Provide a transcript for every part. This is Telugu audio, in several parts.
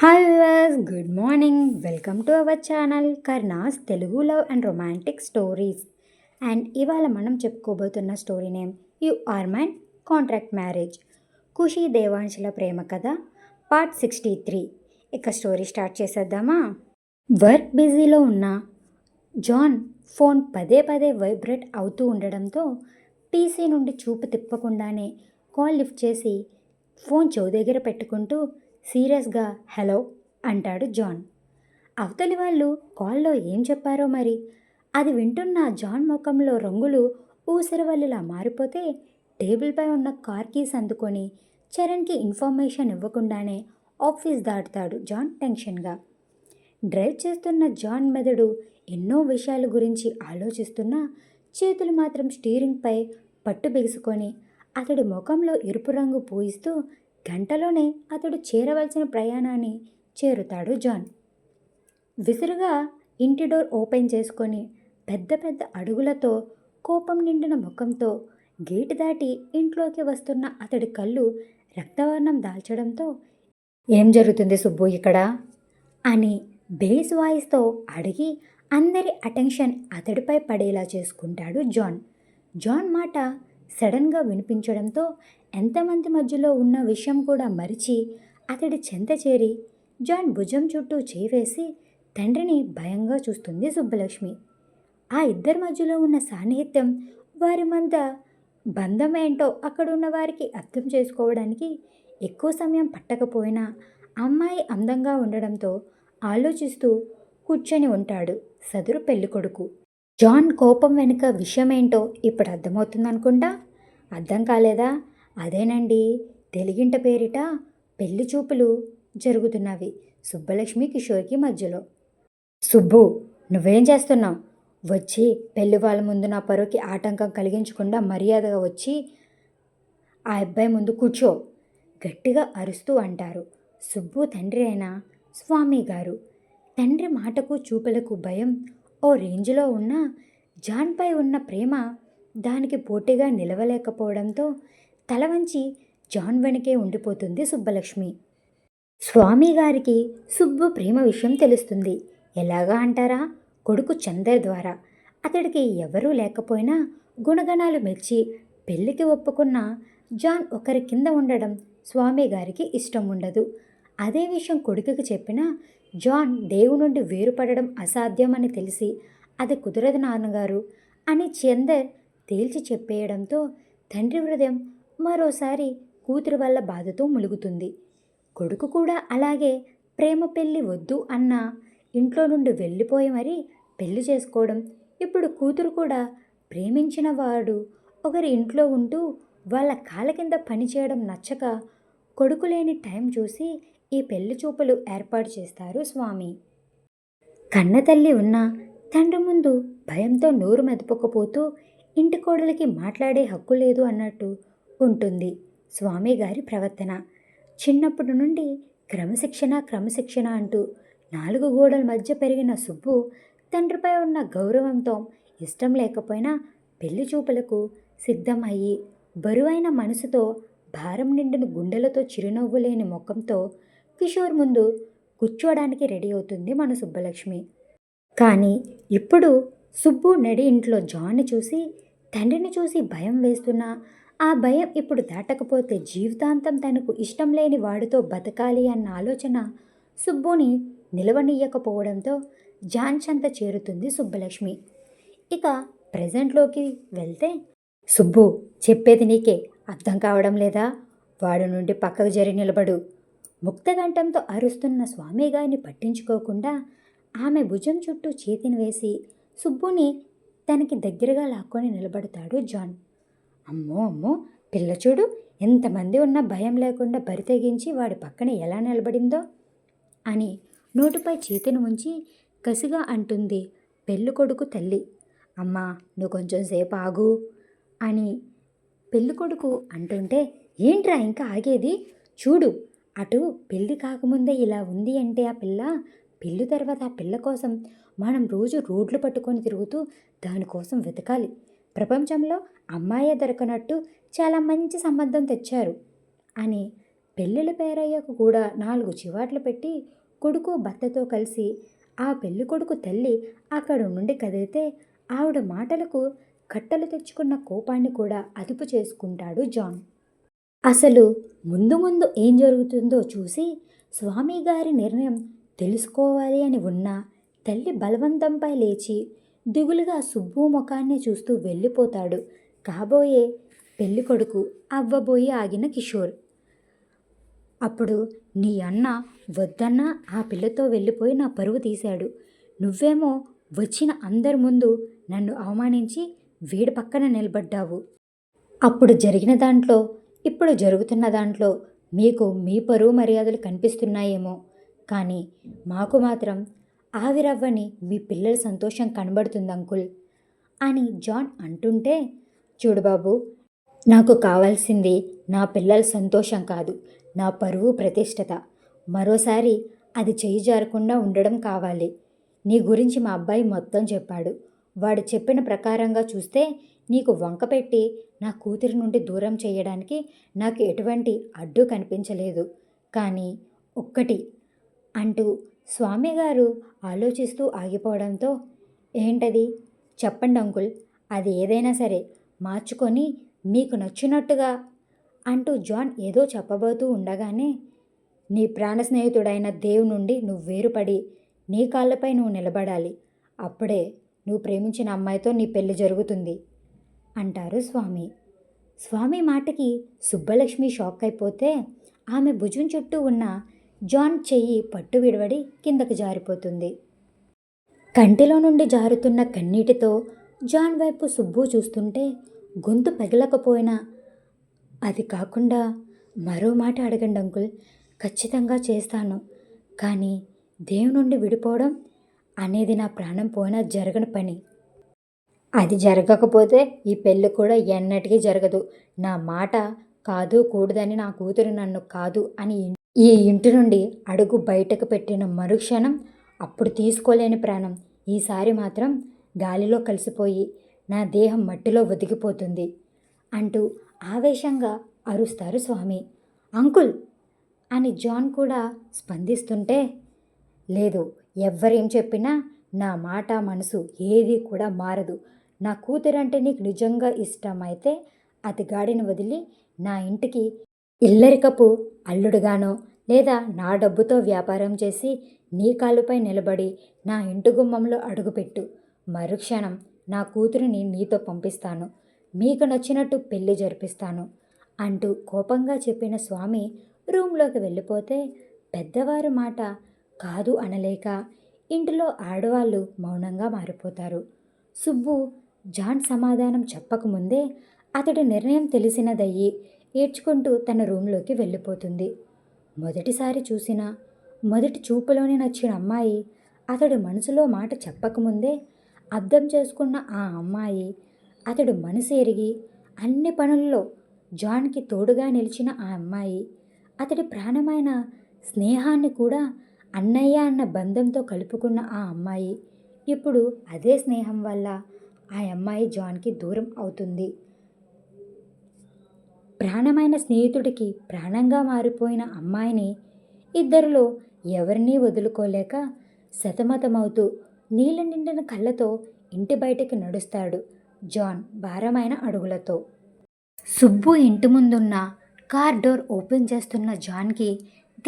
Hi viewers good morning. Welcome to our channel Karna's Telugu love and romantic stories. And ఇవాళ మనం చెప్పుకోబోతున్న story name you are mine contract marriage. Khushi దేవాంశుల ప్రేమ కథ పార్ట్ సిక్స్టీ త్రీ. ఇక స్టోరీ స్టార్ట్ చేసేద్దామా? వర్క్ బిజీలో ఉన్న జాన్ ఫోన్ పదే పదే వైబ్రేట్ అవుతూ ఉండడంతో పీసీ నుండి చూపు తిప్పకుండానే కాల్ లిఫ్ట్ చేసి ఫోన్ చెవు దగ్గర పెట్టుకుంటూ సీరియస్గా హలో అంటాడు జాన్. అవతలి వాళ్ళు కాల్లో ఏం చెప్పారో మరి? అది వింటున్న జాన్ ముఖంలో రంగులు ఊసరవల్లిలా మారిపోతే టేబుల్పై ఉన్న కార్ కీస్ అందుకొని చరణ్కి ఇన్ఫర్మేషన్ ఇవ్వకుండానే ఆఫీస్ దాటుతాడు జాన్ టెన్షన్గా. డ్రైవ్ చేస్తున్న జాన్ మెదడు ఎన్నో విషయాల గురించి ఆలోచిస్తున్నా చేతులు మాత్రం స్టీరింగ్పై పట్టు బిగుసుకొని అతడి ముఖంలో ఎరుపు రంగు పూయిస్తూ గంటలోనే అతడు చేరవలసిన ప్రయాణాన్ని చేరుతాడు జాన్. విసురుగా ఇంటి డోర్ ఓపెన్ చేసుకొని పెద్ద పెద్ద అడుగులతో కోపం నిండిన ముఖంతో గేటు దాటి ఇంట్లోకి వస్తున్న అతడి కళ్ళు రక్తవర్ణం దాల్చడంతో ఏం జరుగుతుంది సుబ్బు ఇక్కడ? అని బేస్ వాయిస్తో అడిగి అందరి అటెన్షన్ అతడిపై పడేలా చేసుకుంటాడు జాన్. జాన్ మాట సడన్గా వినిపించడంతో ఎంతమంది మధ్యలో ఉన్న విషయం కూడా మరిచి అతడి చెంత చేరి జాన్ భుజం చుట్టూ చేవేసి తండ్రిని భయంగా చూస్తుంది సుబ్బలక్ష్మి. ఆ ఇద్దరి మధ్యలో ఉన్న సాన్నిహిత్యం వారి మధ్య బంధం ఏంటో అక్కడున్న వారికి అర్థం చేసుకోవడానికి ఎక్కువ సమయం పట్టకపోయినా అమ్మాయి అందంగా ఉండడంతో ఆలోచిస్తూ కూర్చొని ఉంటాడు సదురు పెళ్ళికొడుకు జాన్ కోపం వెనుక విషయమేంటో ఇప్పుడు అర్థమవుతుందనుకుంటా? అర్థం కాలేదా? అదేనండి. తెలుగింట పేరిట పెళ్ళి చూపులు జరుగుతున్నవి. సుబ్బలక్ష్మి కిషోర్కి మధ్యలో. సుబ్బు నువ్వేం చేస్తున్నావు? వచ్చి పెళ్ళి వాళ్ళ ముందు నా పరువుకి ఆటంకం కలిగించకుండా మర్యాదగా వచ్చి ఆ అబ్బాయి ముందు కూర్చో. గట్టిగా అరుస్తూ అంటారు. సుబ్బు తండ్రి అయిన స్వామి గారు. తండ్రి మాటకు చూపులకు భయం ఓ రేంజ్లో ఉన్న జాన్పై ఉన్న ప్రేమ దానికి పోటీగా నిలవలేకపోవడంతో తల వంచి జాన్ వెనకే ఉండిపోతుంది సుబ్బలక్ష్మి. స్వామి గారికి సుబ్బు ప్రేమ విషయం తెలుస్తుంది. ఎలాగా అంటారా? కొడుకు చందర్ ద్వారా. అతడికి ఎవరూ లేకపోయినా గుణగణాలు మెచ్చి పెళ్ళికి ఒప్పుకున్న జాన్ ఒకరి కింద ఉండడం స్వామి గారికి ఇష్టం ఉండదు అదే విషయం కొడుకుకి చెప్పినా జాన్ దేవు నుండి వేరుపడడం అసాధ్యమని తెలిసి అది కుదరదు నాన్నగారు అని చందర్ తేల్చి చెప్పేయడంతో తండ్రి హృదయం మరోసారి కూతురు వల్ల బాధతో ములుగుతుంది. కొడుకు కూడా అలాగే ప్రేమ పెళ్ళి వద్దు అన్న ఇంట్లో నుండి వెళ్ళిపోయి మరీ పెళ్ళి చేసుకోవడం. ఇప్పుడు కూతురు కూడా ప్రేమించిన వాడు ఒకరి ఇంట్లో ఉంటూ వాళ్ళ కాళ్ళ కింద పనిచేయడం నచ్చక కొడుకు లేని టైం చూసి ఈ పెళ్ళి చూపులు ఏర్పాటు చేస్తారు స్వామి. కన్నతల్లి ఉన్న తండ్రి ముందు భయంతో నోరు మెదపకపోతూ ఇంటి కోడలికి మాట్లాడే హక్కు లేదు అన్నట్టు ఉంటుంది. స్వామి గారి ప్రవర్తన. చిన్నప్పటి నుండి క్రమశిక్షణ క్రమశిక్షణ అంటూ నాలుగు గోడల మధ్య పెరిగిన సుబ్బు తండ్రిపై ఉన్న గౌరవంతో ఇష్టం లేకపోయినా పెళ్ళి చూపులకు సిద్ధమయ్యి బరువైన మనసుతో భారం నిండిన గుండెలతో చిరునవ్వు లేని ముఖంతో కిషోర్ ముందు కూర్చోడానికి రెడీ అవుతుంది మన సుబ్బలక్ష్మి. కానీ ఇప్పుడు సుబ్బు నడి ఇంట్లో జాన్ని చూసి తండ్రిని చూసి భయం వేస్తున్నా ఆ భయం ఇప్పుడు దాటకపోతే జీవితాంతం తనకు ఇష్టం లేని వాడితో బతకాలి అన్న ఆలోచన సుబ్బుని నిలవనీయకపోవడంతో జాన్చంత చేరుతుంది సుబ్బలక్ష్మి. ఇక ప్రజెంట్లోకి వెళ్తే సుబ్బు చెప్పేది నీకే. అర్థం కావడం లేదా? వాడు నుండి పక్కకు జరి నిలబడు. ముక్తగంఠంతో అరుస్తున్న స్వామి గారిని పట్టించుకోకుండా ఆమె భుజం చుట్టూ చేతిని వేసి సుబ్బుని తనకి దగ్గరగా లాక్కొని నిలబడతాడు జాన్. అమ్మో అమ్మో పిల్ల చూడు ఎంతమంది ఉన్నా భయం లేకుండా బరి తెగించి వాడి పక్కన ఎలా నిలబడిందో అని నోటిపై చేతిని ఉంచి కసిగా అంటుంది పెళ్ళి కొడుకు తల్లి. అమ్మా నువ్వు కొంచెం సేపు ఆగు అని పెళ్ళి కొడుకు అంటుంటే ఏంట్రా ఇంకా ఆగేది? చూడు అటు పెళ్ళి కాకముందే ఇలా ఉంది అంటే ఆ పిల్ల పెళ్ళి తర్వాత ఆ పిల్ల కోసం మనం రోజు రోడ్లు పట్టుకొని తిరుగుతూ దానికోసం వెతకాలి. ప్రపంచంలో అమ్మాయే దొరకనట్టు చాలా మంచి సంబంధం తెచ్చారు. అని పెళ్ళిళ్ళ పేరయ్యకు కూడా నాలుగు చివాట్లు పెట్టి కొడుకు భర్తతో కలిసి ఆ పెళ్ళి కొడుకు తల్లి అక్కడ నుండి కదిలితే ఆవిడ మాటలకు కట్టలు తెచ్చుకున్న కోపాన్ని కూడా అదుపు చేసుకుంటాడు జాన్. అసలు ముందు ముందు ఏం జరుగుతుందో చూసి స్వామి గారి నిర్ణయం తెలుసుకోవాలి అని ఉన్న తల్లి బలవంతంపై లేచి దిగులుగా సుబ్బు ముఖాన్ని చూస్తూ వెళ్ళిపోతాడు. కాబోయే పెళ్ళి కొడుకు అవ్వబోయి ఆగిన కిషోర్. అప్పుడు నీ అన్న వద్దన్న ఆ పిల్లతో వెళ్ళిపోయి నా పరువు తీశాడు. నువ్వేమో వచ్చిన అందరి ముందు నన్ను అవమానించి వీడి పక్కన నిలబడ్డావు. అప్పుడు జరిగిన దాంట్లో ఇప్పుడు జరుగుతున్న దాంట్లో మీకు మీ పరువు మర్యాదలు కనిపిస్తున్నాయేమో. కానీ మాకు మాత్రం ఆవిరవ్వని మీ పిల్లల సంతోషం కనబడుతుంది అంకుల్ అని జాన్ అంటుంటే చూడు బాబు నాకు కావాల్సింది నా పిల్లల సంతోషం కాదు నా పరువు ప్రతిష్టత. మరోసారి అది చేయి జారకుండా ఉండడం కావాలి. నీ గురించి మా అబ్బాయి మొత్తం చెప్పాడు. వాడు చెప్పిన ప్రకారంగా చూస్తే నీకు వంక పెట్టి నా కూతురి నుండి దూరం చేయడానికి నాకు ఎటువంటి అడ్డు కనిపించలేదు. కానీ ఒక్కటి అంటూ స్వామి గారు ఆలోచిస్తూ ఆగిపోవడంతో ఏంటది? చెప్పండి అంకుల్ అది ఏదైనా సరే మార్చుకొని మీకు నచ్చినట్టుగా అంటూ జాన్ ఏదో చెప్పబోతూ ఉండగానే నీ ప్రాణ స్నేహితుడైన దేవు నుండి నువ్వు వేరుపడి నీ కాళ్ళపై నువ్వు నిలబడాలి. అప్పుడే నువ్వు ప్రేమించిన అమ్మాయితో నీ పెళ్ళి జరుగుతుంది అంటారు స్వామి. స్వామి మాటకి సుబ్బలక్ష్మి షాక్ అయిపోతే ఆమె భుజం చుట్టూ ఉన్న జాన్ చెయ్యి పట్టు విడవడి కిందకు జారిపోతుంది. కంటిలో నుండి జారుతున్న కన్నీటితో జాన్ వైపు సుబ్బు చూస్తుంటే గొంతు పగిలకపోయినా అది కాకుండా మరో మాట అడగండి అంకుల్ ఖచ్చితంగా చేస్తాను. కానీ దేవు నుండి విడిపోవడం అనేది నా ప్రాణం పోయినా జరగని పని. అది జరగకపోతే ఈ పెళ్ళి కూడా ఎన్నటికీ జరగదు. నా మాట కాదు కూడదని నా కూతురు నన్ను కాదు అని ఈ ఇంటి నుండి అడుగు బయటకు పెట్టిన మరుక్షణం అప్పుడు తీసుకోలేని ప్రాణం. ఈసారి మాత్రం గాలిలో కలిసిపోయి నా దేహం మట్టిలో ఒదిగిపోతుంది అంటూ ఆవేశంగా అరుస్తారు స్వామి. అంకుల్! అని జాన్ కూడా స్పందిస్తుంటే లేదు ఎవ్వరేం చెప్పినా నా మాట మనసు ఏది కూడా మారదు. నా కూతురంటే నీకు నిజంగా ఇష్టమైతే అతిగాడిని వదిలి నా ఇంటికి ఇల్లరికపు అల్లుడుగానో లేదా నా డబ్బుతో వ్యాపారం చేసి నీ కాలుపై నిలబడి నా ఇంటి గుమ్మంలో అడుగుపెట్టు. మరుక్షణం నా కూతురిని నీతో పంపిస్తాను. మీకు నచ్చినట్టు పెళ్ళి జరిపిస్తాను అంటూ కోపంగా చెప్పిన స్వామి రూమ్లోకి వెళ్ళిపోతే పెద్దవారి మాట కాదు అనలేక ఇంటిలో ఆడవాళ్ళు మౌనంగా మారిపోతారు. సుబ్బు జాన్ సమాధానం చెప్పకముందే అతడి నిర్ణయం తెలిసినదయ్యి ఏడ్చుకుంటూ తన రూమ్లోకి వెళ్ళిపోతుంది. మొదటిసారి చూసిన మొదటి చూపులోనే నచ్చిన అమ్మాయి అతడు మనసులో మాట చెప్పకముందే అర్థం చేసుకున్న ఆ అమ్మాయి అతడు మనసు ఎరిగి అన్ని పనుల్లో జాన్కి తోడుగా నిలిచిన ఆ అమ్మాయి అతడి ప్రాణమైన స్నేహాన్ని కూడా అన్నయ్య అన్న బంధంతో కలుపుకున్న ఆ అమ్మాయి. ఇప్పుడు అదే స్నేహం వల్ల ఆ అమ్మాయి జాన్కి దూరం అవుతుంది. ప్రాణమైన స్నేహితుడికి ప్రాణంగా మారిపోయిన అమ్మాయిని ఇద్దరిలో ఎవరినీ వదులుకోలేక సతమతమవుతూ నీళ్ళ నిండిన కళ్ళతో ఇంటి బయటికి నడుస్తాడు జాన్ భారమైన అడుగులతో. సుబ్బు ఇంటి ముందున్న కార్ డోర్ ఓపెన్ చేస్తున్న జాన్కి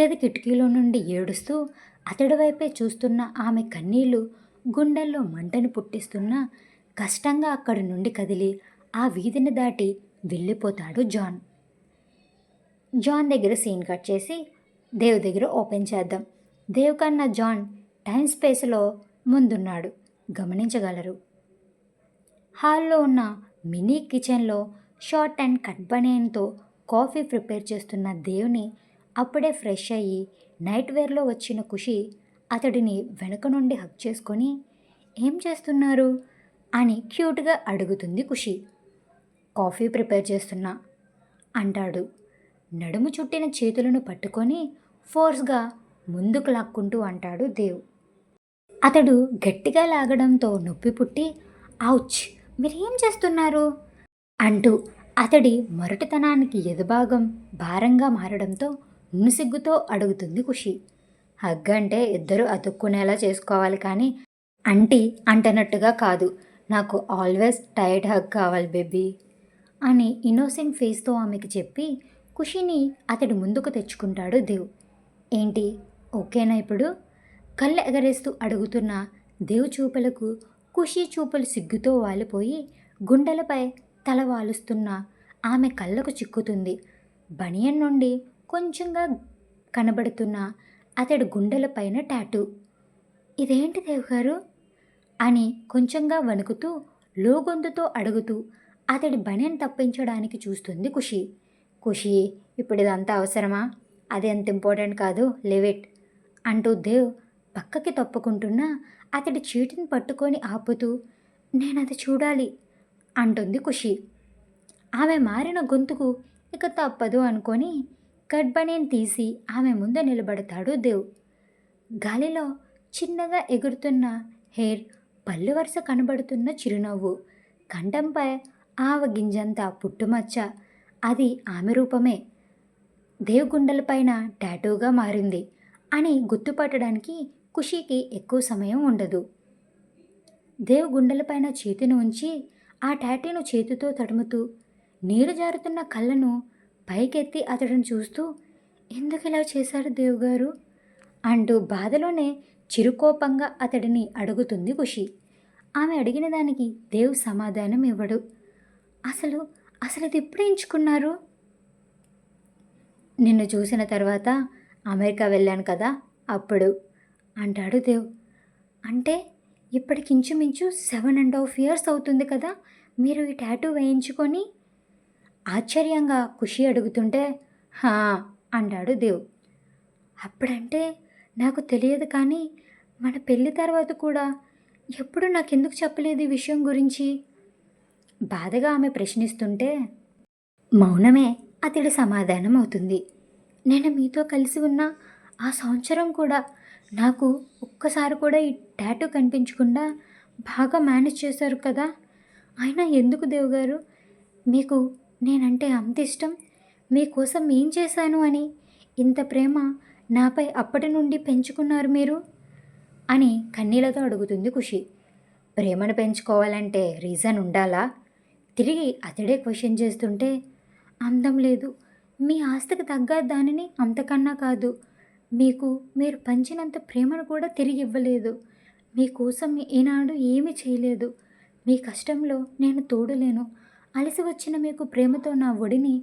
గది కిటికీలో నుండి ఏడుస్తూ అతడి వైపే చూస్తున్న ఆమె కన్నీళ్ళు గుండెల్లో మంటను పుట్టిస్తున్నా కష్టంగా అక్కడి నుండి కదిలి ఆ వీధిని దాటి వెళ్ళిపోతాడు జాన్. జాన్ దగ్గర సీన్ కట్ చేసి దేవ్ దగ్గర ఓపెన్ చేద్దాం. దేవ్ కన్నా జాన్ టైం స్పేస్లో ముందున్నాడు. గమనించగలరు. హాల్లో ఉన్న మినీ కిచెన్లో షార్ట్ అండ్ కట్ బనేన్తో కాఫీ ప్రిపేర్ చేస్తున్న దేవుని అప్పుడే ఫ్రెష్ అయ్యి నైట్ వేర్లో వచ్చిన ఖుషి అతడిని వెనుక నుండి హక్ చేసుకొని ఏం చేస్తున్నారు? అని క్యూట్గా అడుగుతుంది ఖుషి. కాఫీ ప్రిపేర్ చేస్తున్నా అంటాడు. నడుము చుట్టిన చేతులను పట్టుకొని ఫోర్స్గా ముందుకు లాక్కుంటూ అంటాడు దేవ్. అతడు గట్టిగా లాగడంతో నొప్పి పుట్టి ఔచ్ మీరేం చేస్తున్నారు? అంటూ అతడి మొరటితనానికి ఎదుభాగం భారంగా మారడంతో నుసిగ్గుతో అడుగుతుంది ఖుషి. హగ్ అంటే ఇద్దరు అతుక్కునేలా చేసుకోవాలి కానీ అంటి అంటనట్టుగా కాదు. నాకు ఆల్వేస్ టైట్ హగ్ కావాలి బేబీ. అని ఇన్నోసెంట్ ఫేస్తో ఆమెకి చెప్పి ఖుషిని అతడి ముందుకు తెచ్చుకుంటాడు దేవ్. ఏంటి? ఓకేనా ఇప్పుడు? కళ్ళు ఎగరేస్తూ అడుగుతున్న దేవ్ చూపులకు ఖుషి చూపులు సిగ్గుతో వాలిపోయి గుండెలపై తల వాలుస్తున్న ఆమె కళ్ళకు చిక్కుతుంది. బనియన్ నుండి కొంచెంగా కనబడుతున్న అతడి గుండెలపైన టాటూ. ఇదేంటి దేవ్ గారు? అని కొంచెంగా వణుకుతూ లోగొంతుతో అడుగుతూ అతడి బనియన్ తప్పించడానికి చూస్తుంది ఖుషి. ఖుషి ఇప్పుడు ఇదంతా అవసరమా? అది అంత ఇంపార్టెంట్ కాదు లివిట్ అంటూ దేవ్ పక్కకి తప్పుకుంటున్నా అతడి చీటిని పట్టుకొని ఆపుతూ నేను అది చూడాలి అంటుంది ఖుషి. ఆమె మారిన గొంతుకు ఇక తప్పదు అనుకొని కట్ బనియన్ తీసి ఆమె ముందు నిలబడతాడు దేవ్. గాలిలో చిన్నగా ఎగురుతున్న హెయిర్ పళ్ళు వరుస కనబడుతున్న చిరునవ్వు కంఠంపై ఆవ గింజంత పుట్టుమచ్చ. అది ఆమె రూపమే. దేవుగుండలపైన టాటూగా మారింది అని గుర్తుపట్టడానికి ఖుషీకి ఎక్కువ సమయం ఉండదు. దేవ్గుండలపైన చేతిని ఉంచి ఆ టాటూను చేతితో తడుముతూ నీరు జారుతున్న కళ్ళను పైకెత్తి అతడిని చూస్తూ ఎందుకు ఇలా చేశారు దేవుగారు? అంటూ బాధలోనే చిరుకోపంగా అతడిని అడుగుతుంది ఖుషి. ఆమె అడిగిన దానికి దేవ్ సమాధానం ఇవ్వడు. అసలు అసలు ఇది ఎప్పుడు ఎంచుకున్నారు? నిన్ను చూసిన తర్వాత అమెరికా వెళ్ళాను కదా అప్పుడు అంటాడు దేవ్. అంటే ఇప్పటికి ఇంచుమించు సెవెన్ అండ్ హాఫ్ ఇయర్స్ అవుతుంది కదా మీరు ఈ ట్యాటూ వేయించుకొని? ఆశ్చర్యంగా ఖుషి అడుగుతుంటే హా అంటాడు దేవ్. అప్పుడంటే నాకు తెలియదు కానీ మన పెళ్ళి తర్వాత కూడా ఎప్పుడు నాకెందుకు చెప్పలేదు ఈ విషయం గురించి? బాధగా ఆమె ప్రశ్నిస్తుంటే మౌనమే అతడి సమాధానం అవుతుంది నేను మీతో కలిసి ఉన్న ఆ సంవత్సరం కూడా నాకు ఒక్కసారి కూడా ఈ టాటూ కనిపించకుండా బాగా మేనేజ్ చేశారు కదా. అయినా ఎందుకు దేవుగారు? మీకు నేనంటే అంత ఇష్టం. మీకోసం ఏం చేశాను అని ఇంత ప్రేమ నాపై అప్పటి నుండి పెంచుకున్నారు మీరు? అని కన్నీళ్ళతో అడుగుతుంది ఖుషి. ప్రేమను పెంచుకోవాలంటే రీజన్ ఉండాలా? తిరిగి అతడే క్వశ్చన్ చేస్తుంటే అందం లేదు. మీ ఆస్తికి తగ్గ దానిని అంతకన్నా కాదు. మీకు మీరు పంచినంత ప్రేమను కూడా తిరిగి ఇవ్వలేదు. మీకోసం ఈనాడు ఏమీ చేయలేదు. మీ కష్టంలో నేను తోడులేను. అలసి వచ్చిన మీకు ప్రేమతో నా ఒడిని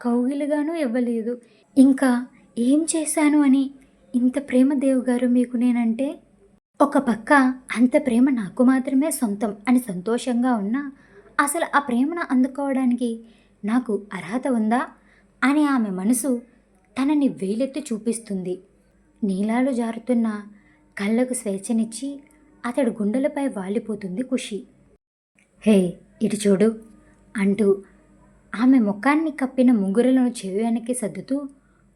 కౌగిలుగానూ ఇవ్వలేదు. ఇంకా ఏం చేశాను అని ఇంత ప్రేమ దేవు గారు మీకు నేనంటే ఒక పక్క అంత ప్రేమ నాకు మాత్రమే సొంతం అని సంతోషంగా ఉన్నా అసలు ఆ ప్రేమను అందుకోవడానికి నాకు అర్హత ఉందా? అని ఆమె మనసు తనని వేలెత్తి చూపిస్తుంది. నీలాలు జారుతున్న కళ్ళకు స్వేచ్ఛనిచ్చి అతడు గుండెలపై వాలిపోతుంది ఖుషి. హే ఇటు చూడు అంటూ ఆమె ముఖాన్ని కప్పిన ముంగురులను చెవి వెనక్కి సర్దుతూ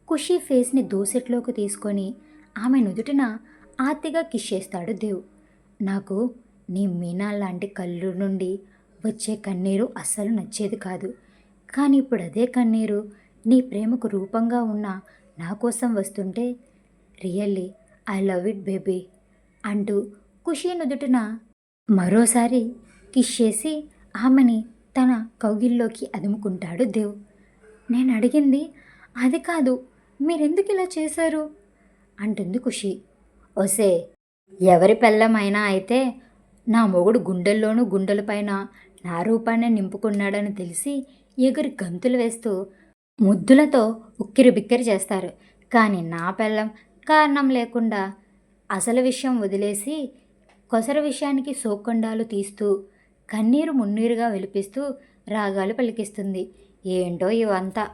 ఖుషి ఫేస్ని దోసెట్లోకి తీసుకొని ఆమె నుదుటిన ఆర్తిగా కిష్ చేస్తాడు దేవ్. నాకు నీ మీనా లాంటి కళ్ళు నుండి వచ్చే కన్నీరు అస్సలు నచ్చేది కాదు. కానీ ఇప్పుడు అదే కన్నీరు నీ ప్రేమకు రూపంగా ఉన్న నా కోసం వస్తుంటే really I love it baby అంటూ ఖుషి నుదుటిన మరోసారి కిష్ చేసి ఆమెని తన కౌగిల్లోకి అదుముకుంటాడు దేవ్. నేను అడిగింది అది కాదు మీరెందుకు ఇలా చేశారు? అంటుంది ఖుషి. ఒసే ఎవరి పెళ్ళమైనా అయితే నా మొగుడు గుండెల్లోనూ గుండెలపైన నా రూపాన్ని నింపుకున్నాడని తెలిసి ఎగురు గంతులు వేస్తూ ముద్దులతో ఉక్కిరి బిక్కిరి చేస్తారు. కానీ నా పెళ్ళం కారణం లేకుండా అసలు విషయం వదిలేసి కొసర విషయానికి సోకొండాలు తీస్తూ కన్నీరు మున్నీరుగా వెలిపిస్తూ రాగాలు పలికిస్తుంది. ఏంటో ఇవంతా?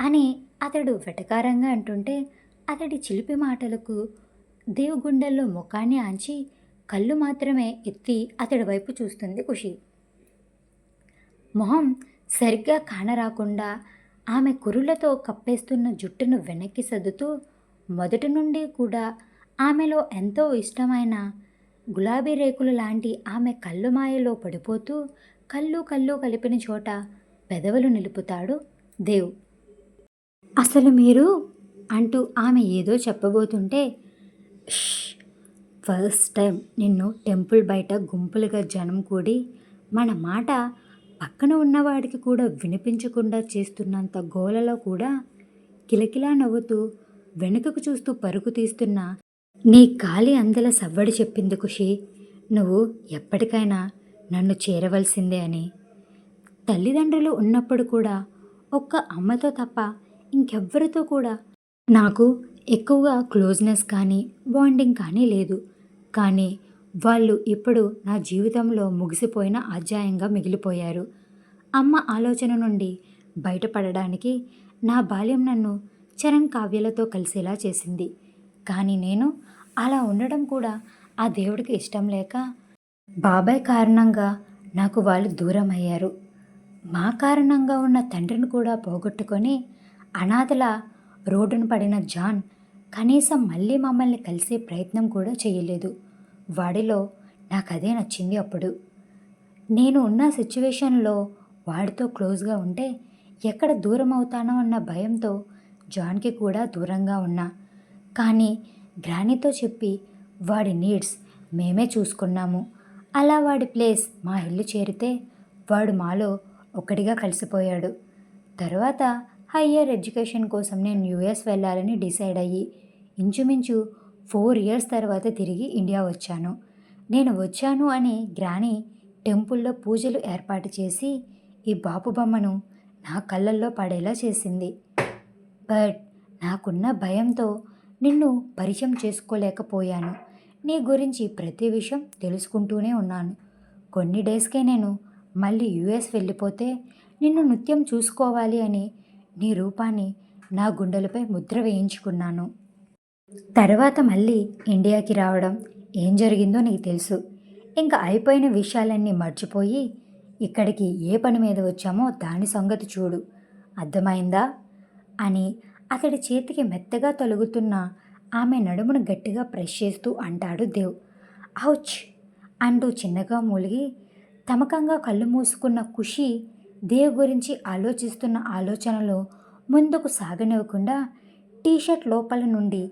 అని అతడు వెటకారంగా అంటుంటే అతడి చిలిపి మాటలకు దేవుగుండెల్లో ముఖాన్ని ఆంచి కళ్ళు మాత్రమే ఎత్తి అతడి వైపు చూస్తుంది ఖుషి. మొహం సరిగ్గా కానరాకుండా ఆమె కురులతో కప్పేస్తున్న జుట్టును వెనక్కి సర్దుతూ మొదటి నుండి కూడా ఆమెలో ఎంతో ఇష్టమైన గులాబీ రేకులు లాంటి ఆమె కళ్ళు మాయలో పడిపోతూ కళ్ళు కళ్ళు కలిపిన చోట పెదవులు నిలుపుతాడు దేవ్. అసలు మీరు? అంటూ ఆమె ఏదో చెప్పబోతుంటే ఫస్ట్ టైం నిన్ను టెంపుల్ బయట గుంపులుగా జనం కూడి మన మాట పక్కన ఉన్నవాడికి కూడా వినిపించకుండా చేస్తున్నంత గోలలో కూడా కిలకిలా నవ్వుతూ వెనుకకు చూస్తూ పరుగు తీస్తున్న నీ కాలి అందల సవ్వడి చెప్పింది ఖుషి. నువ్వు ఎప్పటికైనా నన్ను చేరవలసిందే అని. తల్లిదండ్రులు ఉన్నప్పుడు కూడా ఒక్క అమ్మతో తప్ప ఇంకెవ్వరితో కూడా నాకు ఎక్కువగా క్లోజ్నెస్ కానీ బాండింగ్ కానీ లేదు. కానీ వాళ్ళు ఇప్పుడు నా జీవితంలో ముగిసిపోయిన అధ్యాయంగా మిగిలిపోయారు. అమ్మ ఆలోచన నుండి బయటపడడానికి నా బాల్యం నన్ను చరణ్ కావ్యాలతో కలిసేలా చేసింది. కానీ నేను అలా ఉండడం కూడా ఆ దేవుడికి ఇష్టం లేక బాబాయ్ కారణంగా నాకు వాళ్ళు దూరం అయ్యారు మా కారణంగా ఉన్న తండ్రిని కూడా పోగొట్టుకొని అనాథల రోడ్డున పడిన జాన్ కనీసం మళ్ళీ మమ్మల్ని కలిసే ప్రయత్నం కూడా చేయలేదు. వాడిలో నాకు అదే నచ్చింది అప్పుడు. నేను ఉన్న సిచ్యువేషన్లో వాడితో క్లోజ్గా ఉంటే ఎక్కడ దూరం అవుతానో అన్న భయంతో జాన్కి కూడా దూరంగా ఉన్నా. కానీ గ్రానీతో చెప్పి వాడి నీడ్స్ మేమే చూసుకున్నాము. అలా వాడి ప్లేస్ మా ఇల్లు చేరితే వాడు మాలో ఒకటిగా కలిసిపోయాడు. తర్వాత హయ్యర్ ఎడ్యుకేషన్ కోసం నేను యూఎస్ వెళ్ళాలని డిసైడ్ అయ్యి ఇంచుమించు ఫోర్ ఇయర్స్ తర్వాత తిరిగి ఇండియా వచ్చాను. నేను వచ్చాను అని గ్రాని టెంపుల్లో పూజలు ఏర్పాటు చేసి ఈ బాపు బొమ్మను నా కళ్ళల్లో పడేలా చేసింది. బట్ నాకున్న భయంతో నిన్ను పరిచయం చేసుకోలేకపోయాను. నీ గురించి ప్రతి విషయం తెలుసుకుంటూనే ఉన్నాను. కొన్ని డేస్కే నేను మళ్ళీ యుఎస్ వెళ్ళిపోతే నిన్ను నృత్యం చూసుకోవాలి అని నీ రూపాన్ని నా గుండెలపై ముద్ర వేయించుకున్నాను. తర్వాత మళ్ళీ ఇండియాకి రావడం ఏం జరిగిందో నీకు తెలుసు. ఇంకా అయిపోయిన విషయాలన్నీ మర్చిపోయి ఇక్కడికి ఏ పని మీద వచ్చామో దాని సంగతి చూడు. అర్థమైందా? అని అతడి చేతికి మెత్తగా తొలుగుతున్న ఆమె నడుమును గట్టిగా ప్రెస్ చేస్తూ అంటాడు దేవ్. ఔచ్! అంటూ చిన్నగా మూలిగి తమకంగా కళ్ళు మూసుకున్న ఖుషి దేవ్ గురించి ఆలోచిస్తున్న ఆలోచనలో ముందుకు సాగనివ్వకుండా టీషర్ట్ లోపల నుండి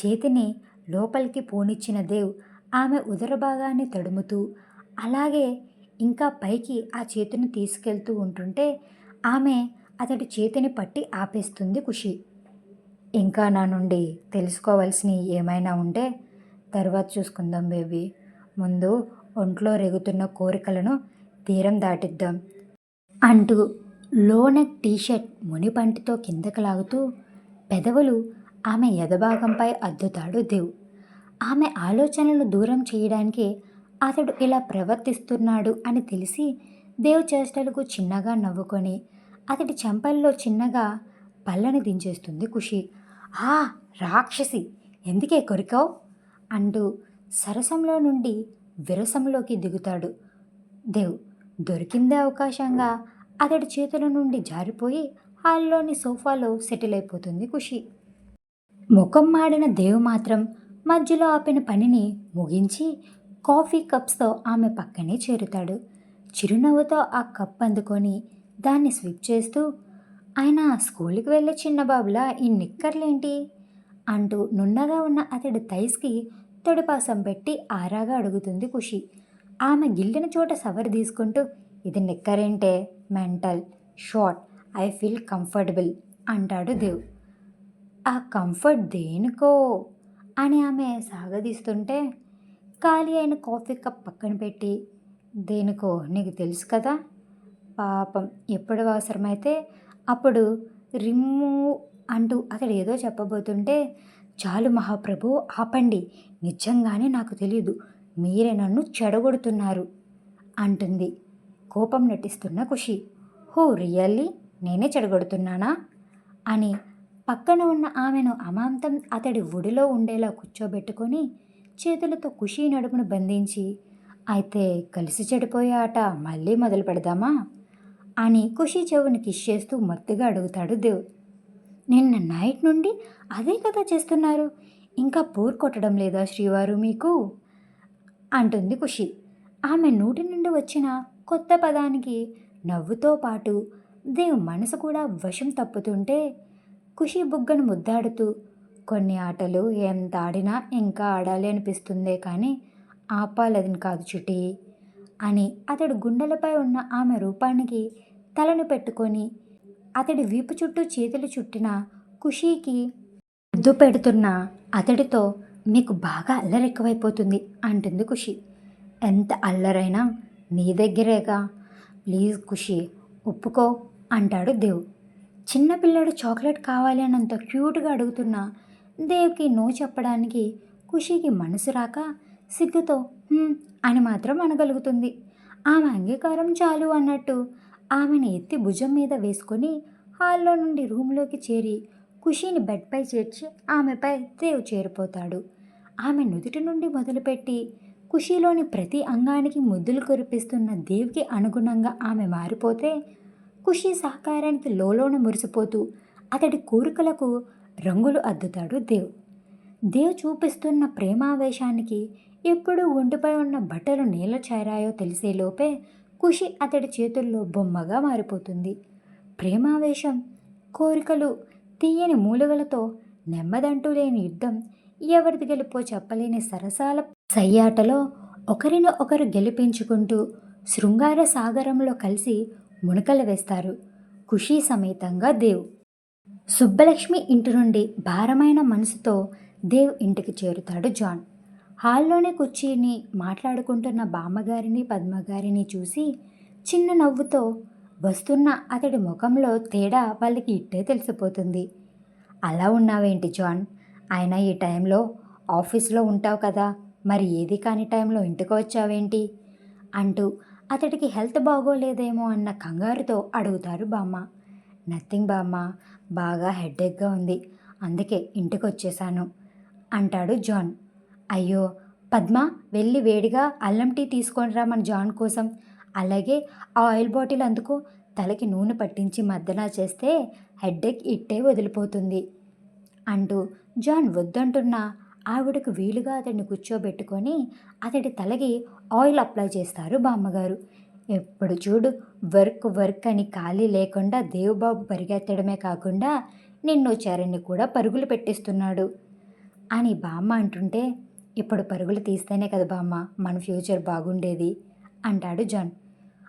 చేతిని లోపలికి పోనిచ్చిన దేవ్ ఆమె ఉదర భాగాన్ని తడుముతూ అలాగే ఇంకా పైకి ఆ చేతిని తీసుకెళ్తూ ఉంటుంటే ఆమె అతడి చేతిని పట్టి ఆపేస్తుంది ఖుషి. ఇంకా నా నుండి తెలుసుకోవాల్సినవి ఏమైనా ఉంటే తర్వాత చూసుకుందాం బేబీ. ముందు ఒంట్లో రేగుతున్న కోరికలను తీరం దాటిద్దాం అంటూ లోనెక్ టీషర్ట్ మునిపంటితో కిందకు లాగుతూ పెదవులు ఆమె ఎదభాగంపై అద్దుతాడు దేవ్. ఆమె ఆలోచనలు దూరం చేయడానికి అతడు ఇలా ప్రవర్తిస్తున్నాడు అని తెలిసి దేవ్ చేష్టలకు చిన్నగా నవ్వుకొని అతడి చెంపల్లో చిన్నగా పళ్ళని దించేస్తుంది ఖుషి. ఆ రాక్షసి! ఎందుకే కొరికావు? అంటూ సరసంలో నుండి విరసంలోకి దిగుతాడు దేవ్. దొరికిందే అవకాశంగా అతడి చేతుల నుండి జారిపోయి హాల్లోని సోఫాలో సెటిల్ అయిపోతుంది ఖుషి. ముఖం మాడిన దేవు మాత్రం మధ్యలో ఆపిన పనిని ముగించి కాఫీ కప్స్తో ఆమె పక్కనే చేరుతాడు. చిరునవ్వుతో ఆ కప్ అందుకొని దాన్ని స్విప్ చేస్తూ ఆయన స్కూల్కి వెళ్ళే చిన్న బాబులా ఈ నిక్కర్లేంటి? అంటూ నున్నగా ఉన్న అతడి థైస్కి తొడిపాసం పెట్టి ఆరాగా అడుగుతుంది ఖుషి. ఆమె గిల్లిన చోట సవరి తీసుకుంటూ ఇది నిక్కరేంటే? Mental. Short. I feel comfortable. అంటాడు దేవ్. ఆ కంఫర్ట్ దేనికో అని ఆమె సాగదీస్తుంటే ఖాళీ అయిన కాఫీ కప్ పక్కన పెట్టి దేనికో నీకు తెలుసు కదా పాపం ఎప్పుడు అవసరమైతే అప్పుడు రిమ్ము అంటూ అతడు ఏదో చెప్పబోతుంటే చాలు మహాప్రభు ఆపండి నిజంగానే నాకు తెలియదు మీరే నన్ను చెడగొడుతున్నారు అంటుంది కోపం నటిస్తున్న ఖుషి. హో రియల్లీ? నేనే చెడగొడుతున్నానా? అని పక్కన ఉన్న ఆమెను అమాంతం అతడి ఒడిలో ఉండేలా కూర్చోబెట్టుకొని చేతులతో ఖుషీ నడుమును బంధించి అయితే కలిసి చెడిపోయే ఆట మళ్ళీ మొదలు పెడదామా? అని ఖుషి చెవుని కిష్ చేస్తూ మత్తుగా అడుగుతాడు దేవ్. నిన్న నైట్ నుండి అదే కదా చేస్తున్నారు. ఇంకా బోర్ కొట్టడం లేదా శ్రీవారు మీకు? అంటుంది ఖుషి ఆమె నోటి నుండి వచ్చిన కొత్త పదానికి నవ్వుతో పాటు దేవ్ మనసు కూడా వశం తప్పుతుంటే ఖుషి బుగ్గను ముద్దాడుతూ కొన్ని ఆటలు ఎంత ఆడినా ఇంకా ఆడాలి అనిపిస్తుందే కానీ ఆపాలదని కాదు చుటి అని అతడు గుండెలపై ఉన్న ఆమె రూపానికి తలను పెట్టుకొని అతడి వీపు చుట్టూ చేతులు చుట్టిన ఖుషీకి ముద్దు పెడుతున్న అతడితో మీకు బాగా అల్లరెక్కువైపోతుంది అంటుంది ఖుషి. ఎంత అల్లరైనా నీ దగ్గరేగా. ప్లీజ్ ఖుషి ఒప్పుకో అంటాడు దేవ్. చిన్నపిల్లడు చాక్లెట్ కావాలి అన్నంత క్యూట్గా అడుగుతున్న దేవ్కి నో చెప్పడానికి ఖుషీకి మనసు రాక సిగ్గుతో అని మాత్రం అనగలుగుతుంది. ఆమె అంగీకారం చాలు అన్నట్టు ఆమెను ఎత్తి భుజం మీద వేసుకొని హాల్లో నుండి రూమ్లోకి చేరి ఖుషీని బెడ్పై చేర్చి ఆమెపై దేవ్ చేరిపోతాడు. ఆమె నుదుటి నుండి మొదలుపెట్టి ఖుషీలోని ప్రతి అంగానికి ముద్దులు కురిపిస్తున్న దేవ్కి అనుగుణంగా ఆమె మారిపోతే ఖుషి సహకారానికి లోలోన మురిసిపోతూ అతడి కోరికలకు రంగులు అద్దుతాడు దేవ్. దేవ్ చూపిస్తున్న ప్రేమావేశానికి ఎప్పుడు ఒంటిపై ఉన్న బట్టలు నేల చేరాయో తెలిసేలోపే ఖుషి అతడి చేతుల్లో బొమ్మగా మారిపోతుంది. ప్రేమావేశం కోరికలు తీయని మూలుగలతో నెమ్మదంటూ లేని యుద్ధం ఎవరిది గెలుపో చెప్పలేని సరసాల సయ్యాటలో ఒకరిని ఒకరు గెలిపించుకుంటూ శృంగార సాగరంలో కలిసి మునకలు వేస్తారు. ఖుషీ సమేతంగా దేవ్. సుబ్బలక్ష్మి ఇంటి నుండి భారమైన మనసుతో దేవ్ ఇంటికి చేరుతాడు జాన్. హాల్లోనే కూర్చీని మాట్లాడుకుంటున్న బామ్మగారిని పద్మగారిని చూసి చిన్న నవ్వుతో వస్తున్న అతడి ముఖంలో తేడా వాళ్ళకి ఇట్టే తెలిసిపోతుంది. అలా ఉన్నావేంటి జాన్? ఆయన ఈ టైంలో ఆఫీస్లో ఉంటావు కదా మరి ఏది కాని టైంలో ఇంటికి వచ్చావేంటి? అంటూ అతడికి హెల్త్ బాగోలేదేమో అన్న కంగారుతో అడుగుతారు బామ్మ. నథింగ్ బామ్మ బాగా హెడేక్గా ఉంది. అందుకే ఇంటికి వచ్చేసాను అంటాడు జాన్. అయ్యో పద్మ వెళ్ళి వేడిగా అల్లం టీ తీసుకొని రా మన జాన్ కోసం. అలాగే ఆ ఆయిల్ బాటిల్ అందుకు. తలకి నూనె పట్టించి మద్దనా చేస్తే హెడ్ఏక్ ఇట్టే వదిలిపోతుంది అంటూ జాన్ వద్దంటున్నా. ఆవిడకు వీలుగా అతడిని కూర్చోబెట్టుకొని అతడి తలకి ఆయిల్ అప్లై చేస్తారు బామ్మగారు. ఎప్పుడు చూడు వర్క్ వర్క్ అని ఖాళీ లేకుండా దేవుబాబు పరిగెత్తడమే కాకుండా నిన్ను చరణ్ని కూడా పరుగులు పెట్టిస్తున్నాడు అని బామ్మ అంటుంటే ఇప్పుడు పరుగులు తీస్తేనే కదా బామ్మ మన ఫ్యూచర్ బాగుండేది అంటాడు జాన్.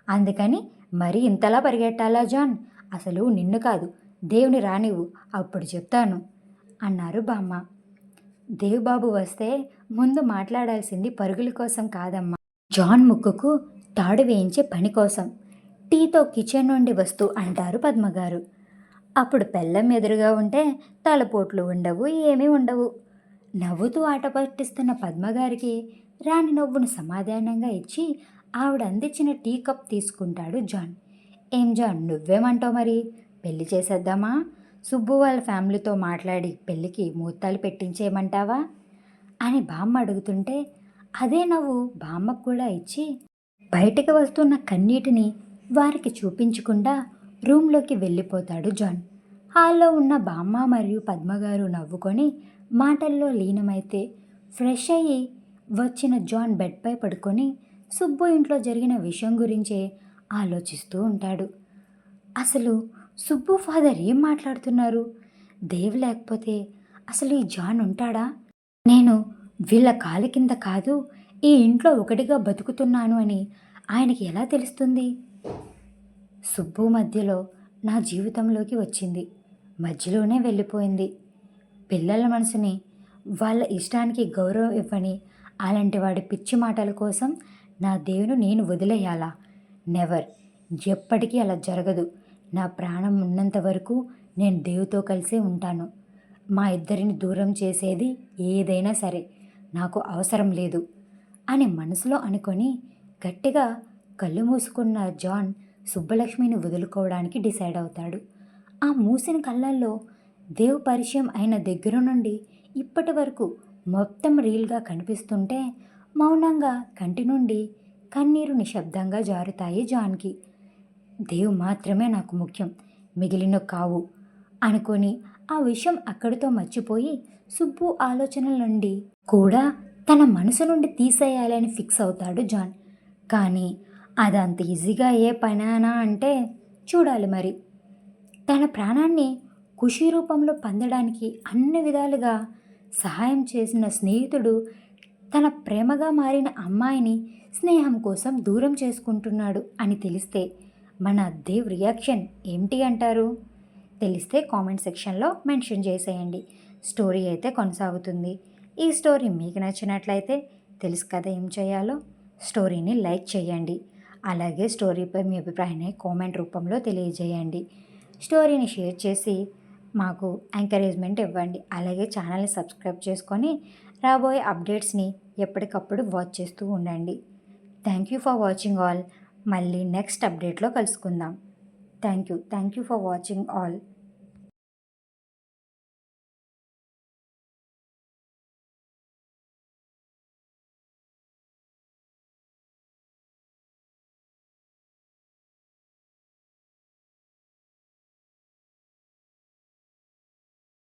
అందుకని మరీ ఇంతలా పరిగెట్టాలా జాన్? అసలు నిన్ను కాదు దేవుని రానివ్వు అప్పుడు చెప్తాను అన్నారు బామ్మ. దేవుబాబు వస్తే ముందు మాట్లాడాల్సింది పరుగుల కోసం కాదమ్మా. జాన్ ముక్కుకు తాడు వేయించే పని కోసం. టీతో కిచెన్ నుండి వస్తూ అంటారు పద్మగారు. అప్పుడు పెళ్ళం ఎదురుగా ఉంటే తలపోట్లు ఉండవు ఏమీ ఉండవు. నవ్వుతూ ఆట పట్టిస్తున్న పద్మగారికి రాని నవ్వును సమాధానంగా ఇచ్చి ఆవిడ అందించిన టీ కప్ తీసుకుంటాడు జాన్. ఏం జాన్ నువ్వేమంటావు మరి? పెళ్ళి చేసేద్దామా? సుబ్బు వాళ్ళ ఫ్యామిలీతో మాట్లాడి పెళ్ళికి ముహూర్తాలు పెట్టించేయమంటావా? అని బామ్మ అడుగుతుంటే అదే నవ్వు బామ్మకు కూడా ఇచ్చి బయటకు వస్తున్న కన్నీటిని వారికి చూపించకుండా రూమ్లోకి వెళ్ళిపోతాడు జాన్. హాల్లో ఉన్న బామ్మ మరియు పద్మగారు నవ్వుకొని మాటల్లో లీనమైతే ఫ్రెష్ అయ్యి వచ్చిన జాన్ బెడ్పై పడుకొని సుబ్బు ఇంట్లో జరిగిన విషయం గురించే ఆలోచిస్తూ ఉంటాడు. అసలు సుబ్బు ఫాదర్ ఏం మాట్లాడుతున్నారు? దేవ్ లేకపోతే అసలు ఈ జాన్ ఉంటాడా? నేను వీళ్ళ కాలి కింద కాదు ఈ ఇంట్లో ఒకటిగా బతుకుతున్నాను అని ఆయనకి ఎలా తెలుస్తుంది? సుబ్బు మధ్యలో నా జీవితంలోకి వచ్చింది. మధ్యలోనే వెళ్ళిపోయింది. పిల్లల మనసుని వాళ్ళ ఇష్టానికి గౌరవం ఇవ్వని అలాంటి వాడి పిచ్చి మాటల కోసం నా దేవుని నేను వదిలేయాలా? నెవర్ ఎప్పటికీ అలా జరగదు. నా ప్రాణం ఉన్నంత వరకు నేను దేవుతో కలిసే ఉంటాను. మా ఇద్దరిని దూరం చేసేది ఏదైనా సరే నాకు అవసరం లేదు అని మనసులో అనుకొని గట్టిగా కళ్ళు మూసుకున్న జాన్ సుబ్బలక్ష్మిని వదులుకోవడానికి డిసైడ్ అవుతాడు. ఆ మూసిన కళ్ళల్లో దేవ్ పరిచయం అయిన దగ్గర నుండి ఇప్పటి వరకు మొత్తం రీల్గా కనిపిస్తుంటే మౌనంగా కంటి నుండి కన్నీరు నిశ్శబ్దంగా జారుతాయి జాన్కి. దేవ్ మాత్రమే నాకు ముఖ్యం మిగిలిన కావు అనుకొని ఆ విషయం అక్కడితో మర్చిపోయి సుబ్బు ఆలోచనల నుండి కూడా తన మనసు నుండి తీసేయాలని ఫిక్స్ అవుతాడు జాన్. కానీ అదంత ఈజీగా ఏ పనానా అంటే చూడాలి మరి. తన ప్రాణాన్ని ఖుషి రూపంలో పొందడానికి అన్ని విధాలుగా సహాయం చేసిన స్నేహితుడు తన ప్రేమగా మారిన అమ్మాయిని స్నేహం కోసం దూరం చేసుకుంటున్నాడు అని తెలిస్తే మన దేవ్ రియాక్షన్ ఏమిటి అంటారు? తెలిస్తే కామెంట్ సెక్షన్లో మెన్షన్ చేసేయండి. స్టోరీ అయితే కొనసాగుతుంది. ఈ స్టోరీ మీకు నచ్చినట్లయితే తెలుసు కదా ఏం చేయాలో? స్టోరీని లైక్ చేయండి. అలాగే స్టోరీపై మీ అభిప్రాయాన్ని కామెంట్ రూపంలో తెలియజేయండి. స్టోరీని షేర్ చేసి మాకు ఎంకరేజ్మెంట్ ఇవ్వండి. అలాగే ఛానల్ని సబ్స్క్రైబ్ చేసుకొని రాబోయే అప్డేట్స్ని ఎప్పటికప్పుడు వాచ్ చేస్తూ ఉండండి. Thank you for watching all. మళ్ళీ నెక్స్ట్ అప్డేట్లో కలుసుకుందాం. Thank you. Thank you for watching all.